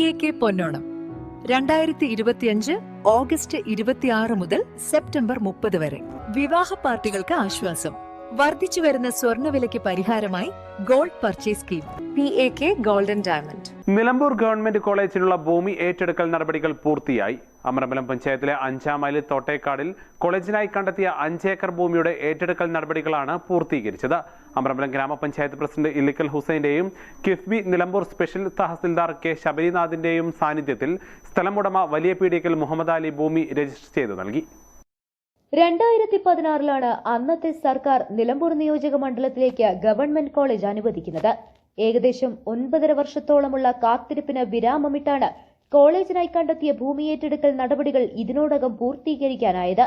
A K പൊന്നോണം. രണ്ടായിരത്തി ഇരുപത്തിയഞ്ച് August ഇരുപത്തിയാറ് മുതൽ സെപ്റ്റംബർ മുപ്പത് വരെ. വിവാഹ പാർട്ടികൾക്ക് ആശ്വാസം. വർദ്ധിച്ചു വരുന്ന സ്വർണവിലയ്ക്ക് പരിഹാരമായി gold purchase scheme. P A K golden diamond. Nilambur government കോളേജിനുള്ള ഭൂമി ഏറ്റെടുക്കൽ നടപടികൾ പൂർത്തിയായി. അമരമ്പലം പഞ്ചായത്തിലെ അഞ്ചാം മൈലിൽ തോട്ടേക്കാടിൽ കോളേജിനായി കണ്ടെത്തിയ അഞ്ചേക്കർ ഭൂമിയുടെ ഏറ്റെടുക്കൽ നടപടികളാണ് പൂർത്തീകരിച്ചത്. അമരമ്പലം ഗ്രാമപഞ്ചായത്ത് പ്രസിഡന്റ് ഇല്ലിക്കൽ ഹുസൈന്റെയും കിഫ്ബി നിലമ്പൂർ സ്പെഷ്യൽ തഹസിൽദാർ കെ ശബരിനാഥിന്റെയും സാന്നിധ്യത്തിൽ സ്ഥലമുടമ വലിയ പീഡിക്കൽ മുഹമ്മദ് അലി ഭൂമി രജിസ്റ്റർ ചെയ്തു നൽകി. രണ്ടായിരത്തി പതിനാറിലാണ് അന്നത്തെ സർക്കാർ നിലമ്പൂർ നിയോജക മണ്ഡലത്തിലേക്ക് ഗവൺമെന്റ് കോളേജ് അനുവദിക്കുന്നത്. ഏകദേശം ഒൻപതര വർഷത്തോളമുള്ള കാത്തിരിപ്പിന് വിരാമമിട്ടാണ് കോളേജിനായി കണ്ടെത്തിയ ഭൂമി ഏറ്റെടുക്കൽ നടപടികൾ ഇതിനോടകം പൂർത്തീകരിക്കാനായത്.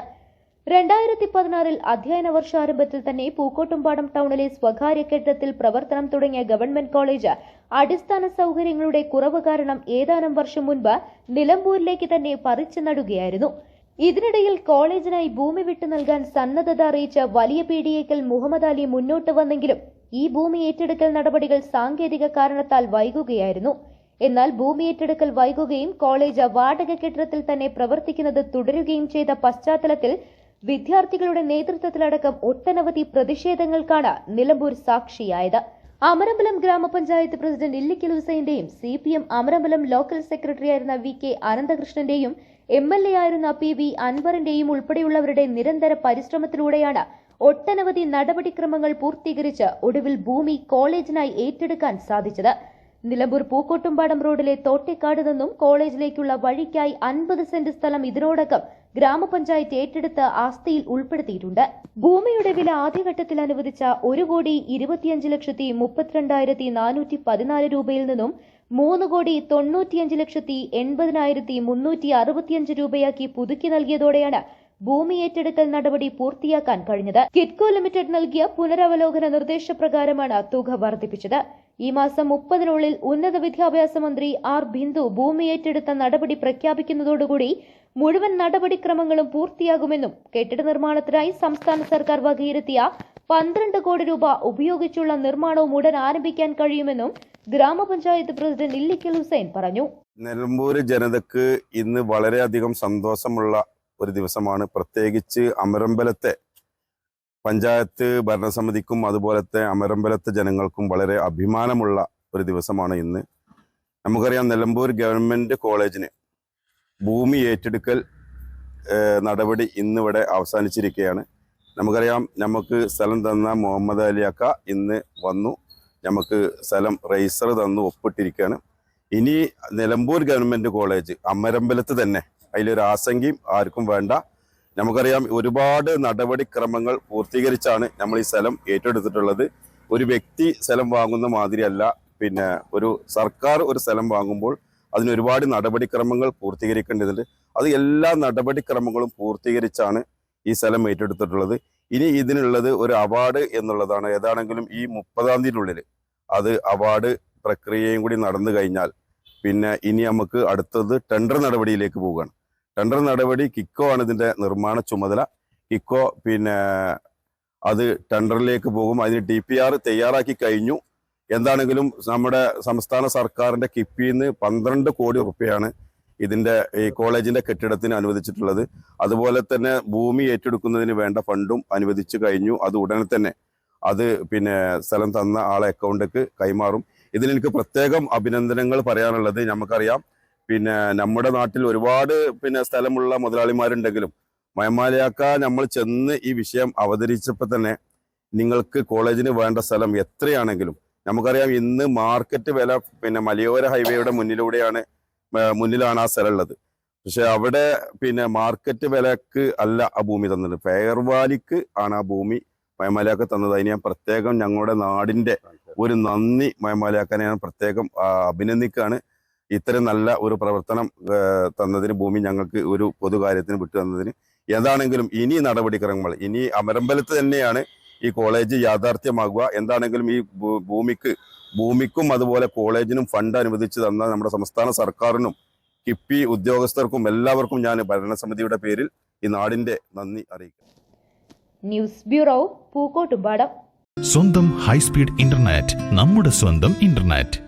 രണ്ടായിരത്തി പതിനാറിൽ അധ്യയന വർഷാരംഭത്തിൽ തന്നെ പൂക്കോട്ടുംപാടം ടൗണിലെ സ്വകാര്യ കെട്ടിടത്തിൽ പ്രവർത്തനം തുടങ്ങിയ ഗവൺമെന്റ് കോളേജ് അടിസ്ഥാന സൗകര്യങ്ങളുടെ കുറവ് കാരണം ഏതാനും വർഷം മുൻപ് നിലമ്പൂരിലേക്ക് തന്നെ പറിച്ചു നടുകയായിരുന്നു. ഇതിനിടയിൽ കോളേജിനായി ഭൂമി വിട്ടു നൽകാൻ സന്നദ്ധത അറിയിച്ച വലിയ പീഡിയേക്കൽ മുഹമ്മദ് അലി മുന്നോട്ട് വന്നെങ്കിലും ഈ ഭൂമി ഏറ്റെടുക്കൽ നടപടികൾ സാങ്കേതിക കാരണത്താൽ വൈകുകയായിരുന്നു. എന്നാൽ ഭൂമി ഏറ്റെടുക്കൽ വൈകുകയും കോളേജ് വാടക കെട്ടിടത്തിൽ തന്നെ പ്രവർത്തിക്കുന്നത് തുടരുകയും ചെയ്ത പശ്ചാത്തലത്തിൽ വിദ്യാർത്ഥികളുടെ നേതൃത്വത്തിലടക്കം ഒട്ടനവധി പ്രതിഷേധങ്ങൾക്കാണ് നിലമ്പൂർ സാക്ഷിയായത്. അമരമ്പലം ഗ്രാമപഞ്ചായത്ത് president Illikkal ഹുസൈന്റെയും C P M Amarambalam local സെക്രട്ടറിയായിരുന്ന വി കെ അനന്തകൃഷ്ണന്റെയും എം എൽ എ ആയിരുന്ന പി വി അൻവറിന്റെയും ഉൾപ്പെടെയുള്ളവരുടെ നിരന്തര പരിശ്രമത്തിലൂടെയാണ് ഒട്ടനവധി നടപടിക്രമങ്ങൾ പൂർത്തീകരിച്ച് ഒടുവിൽ ഭൂമി കോളേജിനായി ഏറ്റെടുക്കാൻ സാധിച്ചത്. നിലമ്പൂർ പൂക്കോട്ടുംപാടം റോഡിലെ തോട്ടേക്കാട് നിന്നും കോളേജിലേക്കുള്ള വഴിക്കായി അൻപത് സെന്റ് സ്ഥലം ഇതിനോടകം ഗ്രാമപഞ്ചായത്ത് ഏറ്റെടുത്ത് ആസ്തിയിൽ ഉൾപ്പെടുത്തിയിട്ടുണ്ട്. ഭൂമിയുടെ വില ആദ്യഘട്ടത്തിൽ അനുവദിച്ച ഒരു കോടി ഇരുപത്തിയഞ്ച് ലക്ഷത്തി മുപ്പത്തിരണ്ടായിരത്തി നാനൂറ്റി പതിനാല് രൂപയിൽ നിന്നും മൂന്ന് കോടി തൊണ്ണൂറ്റിയഞ്ച് ലക്ഷത്തി എൺപതിനായിരത്തി മുന്നൂറ്റി അറുപത്തിയഞ്ച് രൂപയാക്കി പുതുക്കി നൽകിയതോടെയാണ് ഭൂമി ഏറ്റെടുക്കൽ നടപടി പൂർത്തിയാക്കാൻ കഴിഞ്ഞത്. കിറ്റ്കോ ലിമിറ്റഡ് നൽകിയ പുനരവലോകന നിർദ്ദേശപ്രകാരമാണ് തുക വർദ്ധിപ്പിച്ചത്. ഈ മാസം മുപ്പതിനുള്ളിൽ ഉന്നത വിദ്യാഭ്യാസ മന്ത്രി ആർ ബിന്ദു ഭൂമി ഏറ്റെടുത്ത നടപടി പ്രഖ്യാപിക്കുന്നതോടുകൂടി മുഴുവൻ നടപടിക്രമങ്ങളും പൂർത്തിയാകുമെന്നും കെട്ടിട നിർമ്മാണത്തിനായി സംസ്ഥാന സർക്കാർ വകയിരുത്തിയ പന്ത്രണ്ട് കോടി രൂപ ഉപയോഗിച്ചുള്ള നിർമ്മാണവും ഉടൻ ആരംഭിക്കാൻ കഴിയുമെന്നും ഗ്രാമപഞ്ചായത്ത് പ്രസിഡന്റ് ഇല്ലിക്കൽ ഹുസൈൻ പറഞ്ഞു. നിലമ്പൂര് ജനതക്ക് ഇന്ന് വളരെയധികം സന്തോഷമുള്ള ഒരു ദിവസമാണ്. പ്രത്യേകിച്ച് അമരമ്പലത്തെ പഞ്ചായത്ത് ഭരണസമിതിക്കും അതുപോലത്തെ അമരമ്പലത്തെ ജനങ്ങൾക്കും വളരെ അഭിമാനമുള്ള ഒരു ദിവസമാണ് ഇന്ന്. നമുക്കറിയാം നിലമ്പൂർ ഗവൺമെന്റ് കോളേജിന് ഭൂമി ഏറ്റെടുക്കൽ നടപടി ഇന്നിവിടെ അവസാനിച്ചിരിക്കുകയാണ്. നമുക്കറിയാം നമുക്ക് സ്ഥലം തന്ന മുഹമ്മദ് അലി അക്ക ഇന്ന് വന്നു. നമുക്ക് സ്ഥലം റൈസർ തന്നു ഒപ്പിട്ടിരിക്കുകയാണ്. ഇനി നിലമ്പൂർ ഗവൺമെന്റ് കോളേജ് അമരമ്പലത്ത് തന്നെ അതിലൊരു ആശങ്കയും ആർക്കും വേണ്ട. നമുക്കറിയാം ഒരുപാട് നടപടിക്രമങ്ങൾ പൂർത്തീകരിച്ചാണ് നമ്മൾ ഈ സ്ഥലം ഏറ്റെടുത്തിട്ടുള്ളത്. ഒരു വ്യക്തി സ്ഥലം വാങ്ങുന്ന മാതിരിയല്ല. പിന്നെ ഒരു സർക്കാർ ഒരു സ്ഥലം വാങ്ങുമ്പോൾ അതിന് ഒരുപാട് നടപടിക്രമങ്ങൾ പൂർത്തീകരിക്കേണ്ടതുണ്ട്. അത് എല്ലാ നടപടിക്രമങ്ങളും പൂർത്തീകരിച്ചാണ് ഈ സ്ഥലം ഏറ്റെടുത്തിട്ടുള്ളത്. ഇനി ഇതിനുള്ളത് ഒരു അവാർഡ് എന്നുള്ളതാണ്. ഏതാണെങ്കിലും ഈ മുപ്പതാം തീയതിനുള്ളിൽ അത് അവാർഡ് പ്രക്രിയയും കൂടി നടന്നു കഴിഞ്ഞാൽ പിന്നെ ഇനി നമുക്ക് അടുത്തത് ടെൻഡർ നടപടിയിലേക്ക് പോവുകയാണ്. ടെൻഡർ നടപടി കിക്കോ ആണ് ഇതിന്റെ നിർമ്മാണ ചുമതല. കിക്കോ പിന്നെ അത് ടെൻഡറിലേക്ക് പോകും. അതിന് ഡി പി ആർ തയ്യാറാക്കി കഴിഞ്ഞു. എന്താണെങ്കിലും നമ്മുടെ സംസ്ഥാന സർക്കാരിന്റെ കിപ്പിയിൽ നിന്ന് പന്ത്രണ്ട് കോടി റുപ്യയാണ് ഇതിന്റെ ഈ കോളേജിന്റെ കെട്ടിടത്തിന് അനുവദിച്ചിട്ടുള്ളത്. അതുപോലെ തന്നെ ഭൂമി ഏറ്റെടുക്കുന്നതിന് വേണ്ട ഫണ്ടും അനുവദിച്ചു കഴിഞ്ഞു. അത് ഉടനെ തന്നെ അത് പിന്നെ സ്ഥലം തന്ന ആളെ അക്കൗണ്ടിലേക്ക് കൈമാറും. ഇതിലെനിക്ക് പ്രത്യേകം അഭിനന്ദനങ്ങൾ പറയാനുള്ളത് നമുക്കറിയാം. പിന്നെ നമ്മുടെ നാട്ടിൽ ഒരുപാട് പിന്നെ സ്ഥലമുള്ള മുതലാളിമാരുണ്ടെങ്കിലും മയമാലയാക്ക നമ്മൾ ചെന്ന് ഈ വിഷയം അവതരിച്ചപ്പോൾ തന്നെ നിങ്ങൾക്ക് കോളേജിന് വേണ്ട സ്ഥലം എത്രയാണെങ്കിലും നമുക്കറിയാം ഇന്ന് മാർക്കറ്റ് വില പിന്നെ മലയോര ഹൈവേയുടെ മുന്നിലൂടെയാണ് മുന്നിലാണ് ആ സ്ഥലം ഉള്ളത്. പക്ഷെ അവിടെ പിന്നെ മാർക്കറ്റ് വിലക്ക് അല്ല ആ ഭൂമി തന്നത്. ഫെയർ വാലിക്ക് ആണ് ആ ഭൂമി മയമാലയാക്ക തന്നത്. അതിന് ഞാൻ പ്രത്യേകം ഞങ്ങളുടെ നാടിന്റെ ഒരു നന്ദി മയമാലയാക്കാനെ ഞാൻ പ്രത്യേകം അഭിനന്ദിക്കുകയാണ്. ഇത്തരം നല്ല ഒരു പ്രവർത്തനം തന്നതിന് ഭൂമി ഞങ്ങൾക്ക് ഒരു പൊതുകാര്യത്തിന് വിട്ടു തന്നതിന് ഏതാണെങ്കിലും ഇനി നടപടിക്രമങ്ങൾ ഇനി അമരമ്പലത്ത് തന്നെയാണ് ഈ കോളേജ് യാഥാർത്ഥ്യമാകുക. എന്താണെങ്കിലും ഈ ഭൂമിക്ക് ഭൂമിക്കും അതുപോലെ കോളേജിനും ഫണ്ട് അനുവദിച്ചു തന്ന നമ്മുടെ സംസ്ഥാന സർക്കാരിനും കിപ്പി ഉദ്യോഗസ്ഥർക്കും എല്ലാവർക്കും ഞാൻ ഭരണസമിതിയുടെ പേരിൽ ഈ നാടിന്റെ നന്ദി അറിയിക്കുന്നു. News bureau Pookkottupadam. സ്വന്തം ഹൈസ്പീഡ് ഇന്റർനെറ്റ് നമ്മുടെ സ്വന്തം ഇന്റർനെറ്റ്.